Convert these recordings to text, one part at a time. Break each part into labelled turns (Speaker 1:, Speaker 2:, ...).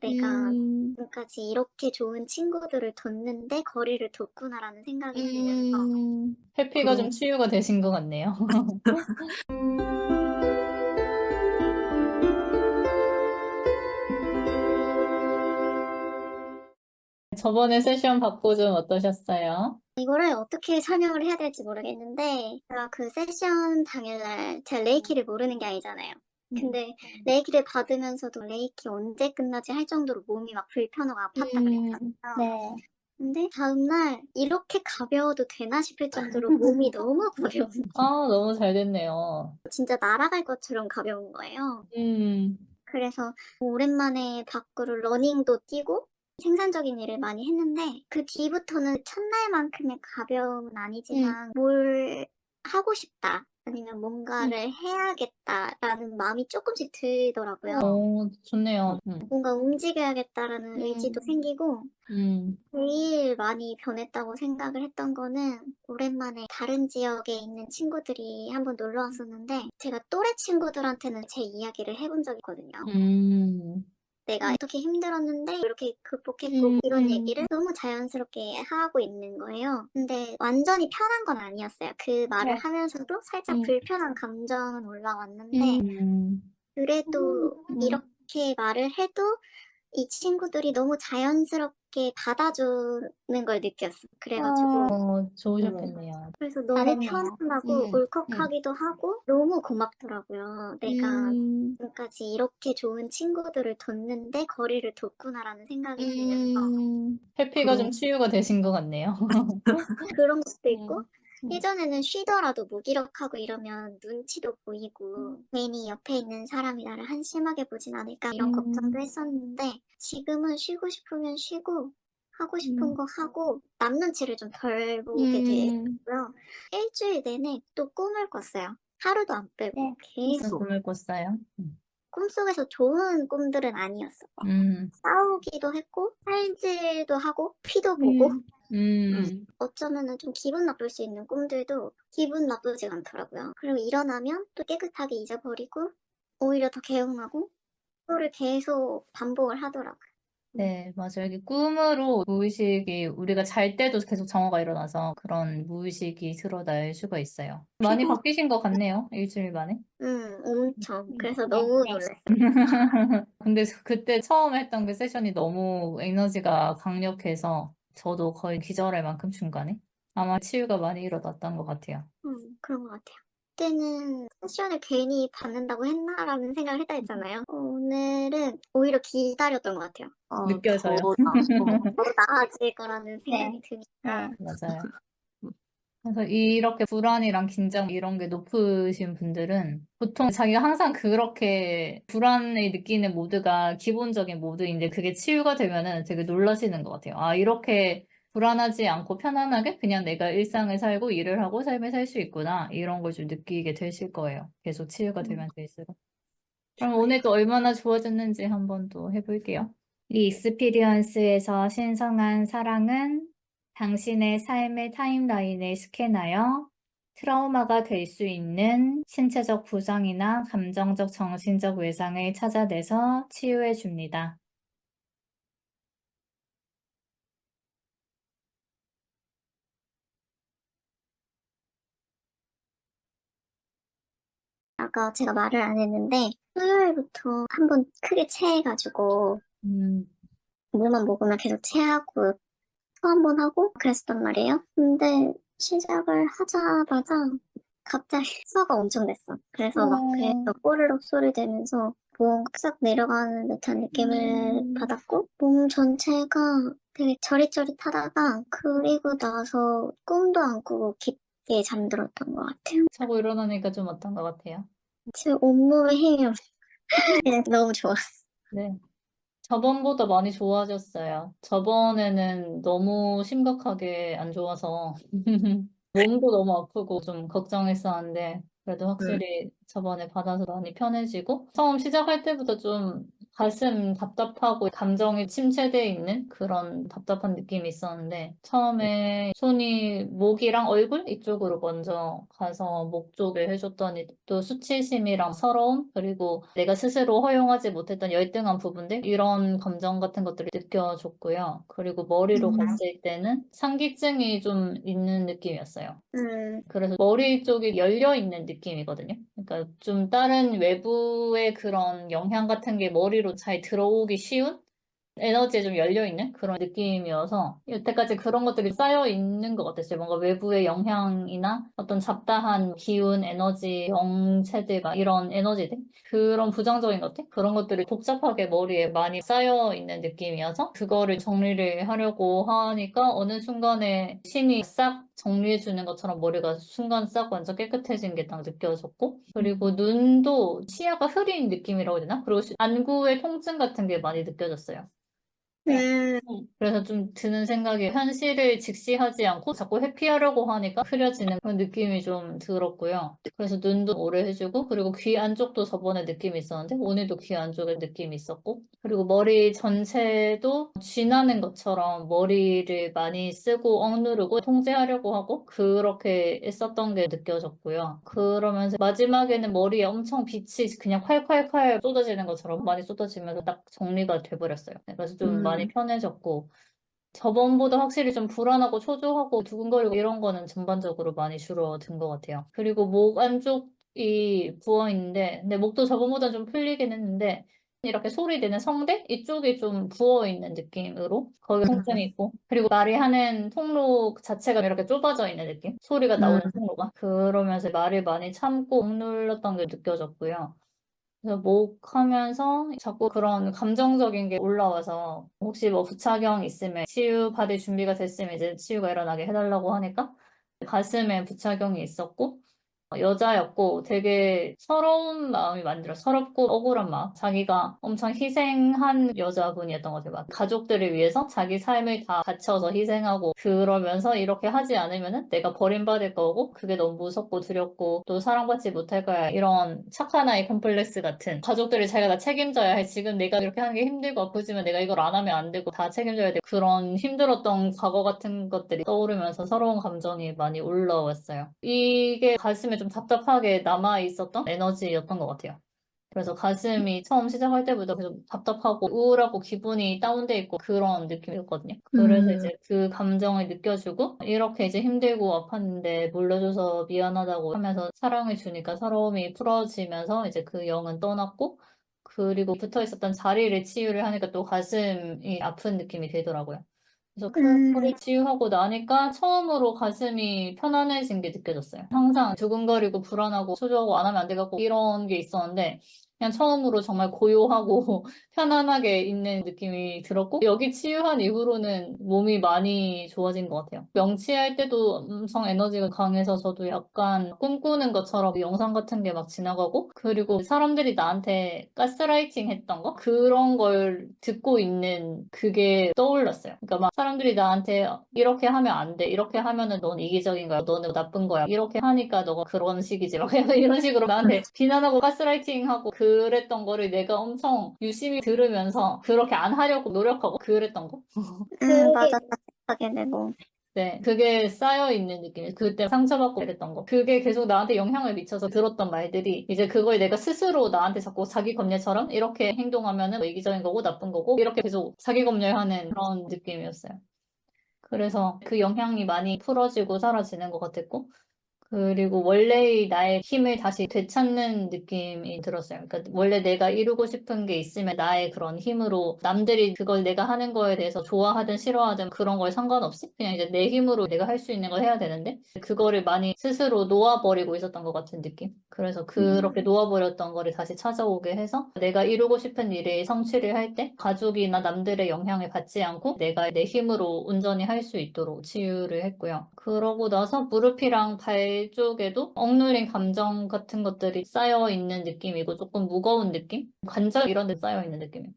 Speaker 1: 내가
Speaker 2: 음,
Speaker 1: 지금까지 이렇게 좋은 친구들을 뒀는데 거리를 뒀구나라는 생각이 들면서
Speaker 2: 음,
Speaker 3: 회피가 좀. 치유가 되신 것 같네요. 저번에 세션 받고 좀 어떠셨어요?
Speaker 1: 이거를 어떻게 설명을 해야 될지 모르겠는데 제가 그 세션 당일날 제가 레이키를 모르는 게 아니잖아요. 근데 레이키를 받으면서도 레이키 언제 끝나지 할 정도로 몸이 막 불편하고 아팠다
Speaker 2: 음,
Speaker 1: 그랬잖아요.
Speaker 2: 네.
Speaker 1: 근데 다음날 이렇게 가벼워도 되나 싶을 정도로 몸이 너무 가벼운
Speaker 3: 아, 너무 잘 됐네요.
Speaker 1: 진짜 날아갈 것처럼 가벼운 거예요.
Speaker 3: 음,
Speaker 1: 그래서 오랜만에 밖으로 러닝도 뛰고 생산적인 일을 많이 했는데 그 뒤부터는 첫날만큼의 가벼움은 아니지만 뭘 하고 싶다 아니면 뭔가를 해야겠다라는 마음이 조금씩 들더라고요.
Speaker 3: 어, 좋네요. 음,
Speaker 1: 뭔가 움직여야겠다라는
Speaker 2: 음.
Speaker 1: 의지도 생기고
Speaker 3: 음,
Speaker 1: 제일 많이 변했다고 생각을 했던 거는 오랜만에 다른 지역에 있는 친구들이 한번 놀러 왔었는데 제가 또래 친구들한테는 제 이야기를 해본 적이 있거든요.
Speaker 3: 음,
Speaker 1: 내가 어떻게 힘들었는데 이렇게 극복했고
Speaker 2: 음.
Speaker 1: 이런 얘기를 너무 자연스럽게 하고 있는 거예요. 근데 완전히 편한 건 아니었어요. 그 말을
Speaker 2: 네.
Speaker 1: 하면서도 살짝
Speaker 2: 음.
Speaker 1: 불편한 감정은 올라왔는데
Speaker 3: 음,
Speaker 1: 그래도
Speaker 2: 음.
Speaker 1: 이렇게 말을 해도 이 친구들이 너무 자연스럽게 받아주는 걸 느꼈어. 그래가지고
Speaker 3: 어, 좋으셨겠네요.
Speaker 1: 그래서 너무
Speaker 2: 잘했네요.
Speaker 1: 편안하고
Speaker 2: 음,
Speaker 1: 울컥하기도 하고 너무 고맙더라고요. 내가
Speaker 2: 음,
Speaker 1: 지금까지 이렇게 좋은 친구들을 뒀는데 거리를 뒀구나라는 생각이 들면서
Speaker 2: 음,
Speaker 3: 회피가 좀
Speaker 1: 그럼.
Speaker 3: 치유가 되신 것 같네요.
Speaker 1: 그런 것도 있고
Speaker 2: 음.
Speaker 1: 예전에는 쉬더라도 무기력하고 이러면 눈치도 보이고
Speaker 2: 음.
Speaker 1: 괜히 옆에 있는 사람이 나를 한심하게 보진 않을까 이런
Speaker 2: 음.
Speaker 1: 걱정도 했었는데 지금은 쉬고 싶으면 쉬고 하고 싶은
Speaker 2: 음.
Speaker 1: 거 하고 남 눈치를 좀 덜 보게
Speaker 2: 음,
Speaker 1: 되고요. 일주일 내내 또 꿈을 꿨어요. 하루도 안 빼고
Speaker 2: 네.
Speaker 1: 계속
Speaker 3: 꿈을 꿨어요? 음,
Speaker 1: 꿈속에서 좋은 꿈들은 아니었어.
Speaker 3: 음,
Speaker 1: 싸우기도 했고 살질도 하고 피도 보고
Speaker 2: 음,
Speaker 3: 음,
Speaker 1: 어쩌면은 좀 기분 나쁠 수 있는 꿈들도 기분 나쁘지 않더라고요. 그리고 일어나면 또 깨끗하게 잊어버리고 오히려 더 개운하고 그거를 계속 반복을 하더라고요.
Speaker 3: 네, 맞아요. 이게 꿈으로 무의식이 우리가 잘 때도 계속 정화가 일어나서 그런 무의식이 드러날 수가 있어요. 많이 바뀌신 것 같네요. 일주일 만에.
Speaker 1: 음, 엄청. 그래서
Speaker 2: 네,
Speaker 1: 너무
Speaker 2: 네.
Speaker 1: 놀랐어요.
Speaker 3: 근데 그때 처음 했던 그 세션이 너무 에너지가 강력해서 저도 거의 기절할 만큼 중간에 아마 치유가 많이 일어났던 것 같아요.
Speaker 1: 음, 그런 것 같아요. 그때는 세션을 괜히 받는다고 했나라는 생각을 했다 했잖아요. 오늘은 오히려 기다렸던 것 같아요.
Speaker 4: 아,
Speaker 3: 느껴져요.
Speaker 4: 더 나-
Speaker 1: 더 나아질 거라는 생각이 드니까.
Speaker 2: 네.
Speaker 3: 맞아요. 그래서 이렇게 불안이랑 긴장 이런 게 높으신 분들은 보통 자기가 항상 그렇게 불안을 느끼는 모드가 기본적인 모드인데 그게 치유가 되면은 되게 놀라시는 것 같아요. 아, 이렇게 불안하지 않고 편안하게 그냥 내가 일상을 살고 일을 하고 삶을 살 수 있구나. 이런 걸 좀 느끼게 되실 거예요. 계속 치유가 되면 될수록. 그럼 오늘 또 얼마나 좋아졌는지 한번 또 해볼게요. 이 익스피리언스에서 신성한 사랑은 당신의 삶의 타임라인을 스캔하여 트라우마가 될 수 있는 신체적 부상이나 감정적 정신적 외상을 찾아내서 치유해 줍니다.
Speaker 1: 아까 제가 말을 안 했는데 수요일부터 한번 크게 체해가지고
Speaker 3: 음,
Speaker 1: 물만 먹으면 계속 체하고 토한번 하고 그랬었단 말이에요. 근데 시작을 하자마자 갑자기 흡수가 엄청 됐어. 그래서 막
Speaker 2: 어.
Speaker 1: 배에서 꼬르륵 소리 되면서 뭔가 싹 내려가는 듯한 느낌을
Speaker 2: 음.
Speaker 1: 받았고 몸 전체가 되게 저릿저릿하다가 그리고 나서 꿈도 안 꾸고 깊게 잠들었던 것 같아요.
Speaker 3: 자고 일어나니까 좀 어떤 것 같아요?
Speaker 1: 지금 온몸에 힘이 없어. 너무 좋아.
Speaker 3: 네. 저번보다 많이 좋아졌어요. 저번에는 너무 심각하게 안 좋아서 몸도 너무 아프고 좀 걱정했었는데 그래도 확실히 저번에 받아서 많이 편해지고 처음 시작할 때보다 좀 가슴 답답하고 감정이 침체돼 있는 그런 답답한 느낌이 있었는데 처음에 손이 목이랑 얼굴 이쪽으로 먼저 가서 목 쪽에 해줬더니 또 수치심이랑 서러움 그리고 내가 스스로 허용하지 못했던 열등한 부분들 이런 감정 같은 것들을 느껴줬고요. 그리고 머리로
Speaker 1: 음.
Speaker 3: 갔을 때는 상기증이 좀 있는 느낌이었어요.
Speaker 1: 음,
Speaker 3: 그래서 머리 쪽이 열려 있는 느낌이거든요. 그러니까 좀 다른 외부의 그런 영향 같은 게 머리 로 잘 들어오기 쉬운 에너지에 좀 열려 있는 그런 느낌이어서 여태까지 그런 것들이 쌓여 있는 것 같았어요. 뭔가 외부의 영향이나 어떤 잡다한 기운, 에너지, 영체들, 막 이런 에너지들 그런 부정적인 것들 그런 것들이 복잡하게 머리에 많이 쌓여 있는 느낌이어서 그거를 정리를 하려고 하니까 어느 순간에 신이 싹 정리해 주는 것처럼 머리가 순간 싹 완전 깨끗해진 게 딱 느껴졌고 그리고 눈도 시야가 흐린 느낌이라고 해야 되나? 그리고 시- 안구의 통증 같은 게 많이 느껴졌어요.
Speaker 1: 음,
Speaker 3: 그래서 좀 드는 생각이 현실을 직시하지 않고 자꾸 회피하려고 하니까 흐려지는 그런 느낌이 좀 들었고요. 그래서 눈도 오래 해주고 그리고 귀 안쪽도 저번에 느낌이 있었는데 오늘도 귀 안쪽에 느낌이 있었고 그리고 머리 전체도 쥐나는 것처럼 머리를 많이 쓰고 억누르고 통제하려고 하고 그렇게 했었던 게 느껴졌고요. 그러면서 마지막에는 머리에 엄청 빛이 그냥 콸콸콸 쏟아지는 것처럼 많이 쏟아지면서 딱 정리가 돼버렸어요. 그래서 좀
Speaker 1: 음.
Speaker 3: 많이 편해졌고 저번보다 확실히 좀 불안하고 초조하고 두근거리고 이런 거는 전반적으로 많이 줄어든 것 같아요. 그리고 목 안쪽이 부어 있는데, 근데 목도 저번보다 좀 풀리긴 했는데, 이렇게 소리 내는 성대? 이쪽이 좀 부어 있는 느낌으로 거기 통증이 있고, 그리고 말이 하는 통로 자체가 이렇게 좁아져 있는 느낌? 소리가 나오는
Speaker 1: 음.
Speaker 3: 통로가. 그러면서 말을 많이 참고 억눌렀던 게 느껴졌고요. 그래서 목 하면서 자꾸 그런 감정적인 게 올라와서 혹시 뭐 부착용 있으면 치유 받을 준비가 됐으면 이제 치유가 일어나게 해달라고 하니까 가슴에 부착용이 있었고 어, 여자였고 되게 서러운 마음이 많이 들어 서럽고 억울한 마음. 자기가 엄청 희생한 여자분이었던 것 같아요. 막 가족들을 위해서 자기 삶을 다 바쳐서 희생하고 그러면서 이렇게 하지 않으면은 내가 버림받을 거고 그게 너무 무섭고 두렵고 또 사랑받지 못할 거야. 이런 착한 아이 컴플렉스 같은 가족들을 자기가 다 책임져야 해. 지금 내가 이렇게 하는 게 힘들고 아프지만 내가 이걸 안 하면 안 되고 다 책임져야 돼. 그런 힘들었던 과거 같은 것들이 떠오르면서 서러운 감정이 많이 올라왔어요. 이게 가슴에 좀 답답하게 남아 있었던 에너지였던 것 같아요. 그래서 가슴이 처음 시작할 때부터 계속 답답하고 우울하고 기분이 다운돼 있고 그런 느낌이었거든요. 그래서
Speaker 1: 음.
Speaker 3: 이제 그 감정을 느껴주고 이렇게 이제 힘들고 아팠는데 몰려줘서 미안하다고 하면서 사랑을 주니까 서러움이 풀어지면서 이제 그 영은 떠났고 그리고 붙어 있었던 자리를 치유를 하니까 또 가슴이 아픈 느낌이 들더라고요. 그래서
Speaker 1: 음.
Speaker 3: 그거를 치유하고 나니까 처음으로 가슴이 편안해진 게 느껴졌어요. 항상 두근거리고 불안하고 초조하고 안 하면 안 되겠고 이런 게 있었는데 그냥 처음으로 정말 고요하고 편안하게 있는 느낌이 들었고 여기 치유한 이후로는 몸이 많이 좋아진 것 같아요. 명치할 때도 엄청 에너지가 강해서 저도 약간 꿈꾸는 것처럼 영상 같은 게 막 지나가고 그리고 사람들이 나한테 가스라이팅 했던 거 그런 걸 듣고 있는 그게 떠올랐어요. 그러니까 막 사람들이 나한테 이렇게 하면 안 돼. 이렇게 하면은 넌 이기적인 거야. 너는 나쁜 거야. 이렇게 하니까 너가 그런 식이지. 막 이런 식으로 나한테 비난하고 가스라이팅하고 그 랬던 거를 내가 엄청 유심히 들으면서 그렇게 안 하려고 노력하고 그랬던 거.
Speaker 1: 음, 맞아. 따뜻하게 뭐.
Speaker 3: 네, 그게 쌓여 있는 느낌. 그때 상처받고 이랬던 거. 그게 계속 나한테 영향을 미쳐서 들었던 말들이 이제 그걸 내가 스스로 나한테 자꾸 자기 검열처럼 이렇게 행동하면은 뭐 이기적인 거고 나쁜 거고 이렇게 계속 자기 검열하는 그런 느낌이었어요. 그래서 그 영향이 많이 풀어지고 사라지는 것 같았고, 그리고 원래의 나의 힘을 다시 되찾는 느낌이 들었어요. 그러니까 원래 내가 이루고 싶은 게 있으면 나의 그런 힘으로 남들이 그걸 내가 하는 거에 대해서 좋아하든 싫어하든 그런 거에 상관없이 그냥 이제 내 힘으로 내가 할 수 있는 걸 해야 되는데 그거를 많이 스스로 놓아버리고 있었던 것 같은 느낌. 그래서 그렇게 놓아버렸던 거를 다시 찾아오게 해서 내가 이루고 싶은 일을 성취를 할 때 가족이나 남들의 영향을 받지 않고 내가 내 힘으로 온전히 할 수 있도록 치유를 했고요. 그러고 나서 무릎이랑 발 쪽에도 억눌린 감정 같은 것들이 쌓여 있는 느낌이고 조금 무거운 느낌? 관절 이런 데 쌓여 있는 느낌이에요.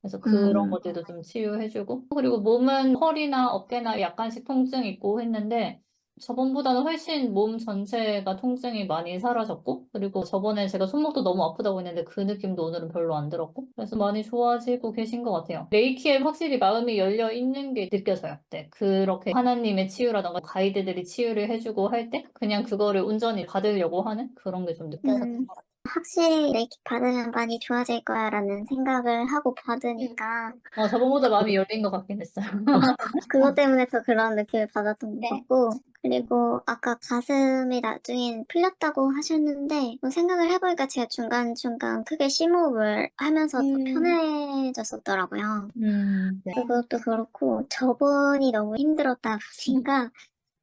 Speaker 3: 그래서 그런
Speaker 1: 음.
Speaker 3: 것들도 좀 치유해주고 그리고 몸은 허리나 어깨나 약간씩 통증 있고 했는데 저번보다는 훨씬 몸 전체가 통증이 많이 사라졌고, 그리고 저번에 제가 손목도 너무 아프다고 했는데 그 느낌도 오늘은 별로 안 들었고, 그래서 많이 좋아지고 계신 것 같아요. 레이키에 확실히 마음이 열려 있는 게 느껴져요. 네, 그렇게 하나님의 치유라던가 가이드들이 치유를 해주고 할 때, 그냥 그거를 온전히 받으려고 하는 그런 게 좀 느껴졌던
Speaker 1: 음.
Speaker 3: 것 같아요.
Speaker 1: 확실히 레이키 받으면 많이 좋아질 거야라는 생각을 하고 받으니까
Speaker 3: 어, 저번보다 마음이 열린 것 같긴 했어요.
Speaker 1: 그것 때문에 더 그런 느낌을 받았던 것
Speaker 3: 네.
Speaker 1: 같고 그리고 아까 가슴이 나중엔 풀렸다고 하셨는데 뭐 생각을 해보니까 제가 중간중간 크게 심호흡을 하면서 더
Speaker 3: 음.
Speaker 1: 편해졌었더라고요.
Speaker 3: 음, 네.
Speaker 1: 그것도 그렇고 저번이 너무 힘들었다 보니까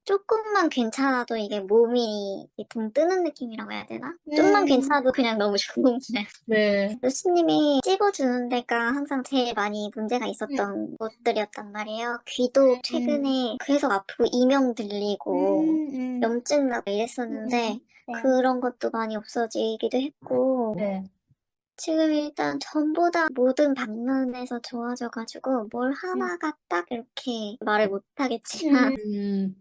Speaker 1: 조금만 괜찮아도 이게 몸이 붕 뜨는 느낌이라고 해야 되나? 좀만
Speaker 3: 음.
Speaker 1: 괜찮아도 그냥 너무 좋은 거예요.
Speaker 3: 네.
Speaker 1: 교수님이 찝어주는 데가 항상 제일 많이 문제가 있었던 곳들이었단 말이에요. 귀도 최근에 계속 아프고 이명 들리고
Speaker 3: 음,
Speaker 1: 염증 나고 이랬었는데
Speaker 3: 네.
Speaker 1: 그런 것도 많이 없어지기도 했고
Speaker 3: 네.
Speaker 1: 지금 일단 전보다 모든 방면에서 좋아져가지고 뭘 하나가 딱 이렇게 말을 못하겠지만
Speaker 3: 음,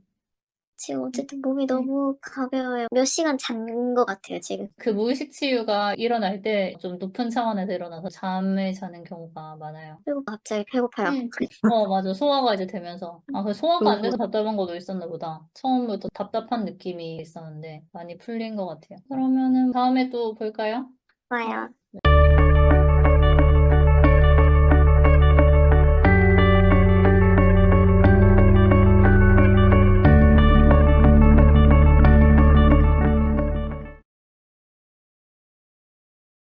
Speaker 1: 지금 어쨌든 몸이 너무 가벼워요. 몇 시간 잔 것 같아요, 지금.
Speaker 3: 그 무의식 치유가 일어날 때 좀 높은 차원에서 일어나서 잠을 자는 경우가 많아요.
Speaker 1: 그리고 갑자기 배고파요.
Speaker 3: 음. 어, 맞아. 소화가 이제 되면서. 아, 그 소화가 안 돼서 답답한 것도 있었나 보다. 처음부터 답답한 느낌이 있었는데 많이 풀린 것 같아요. 그러면은 다음에 또 볼까요?
Speaker 1: 좋아요.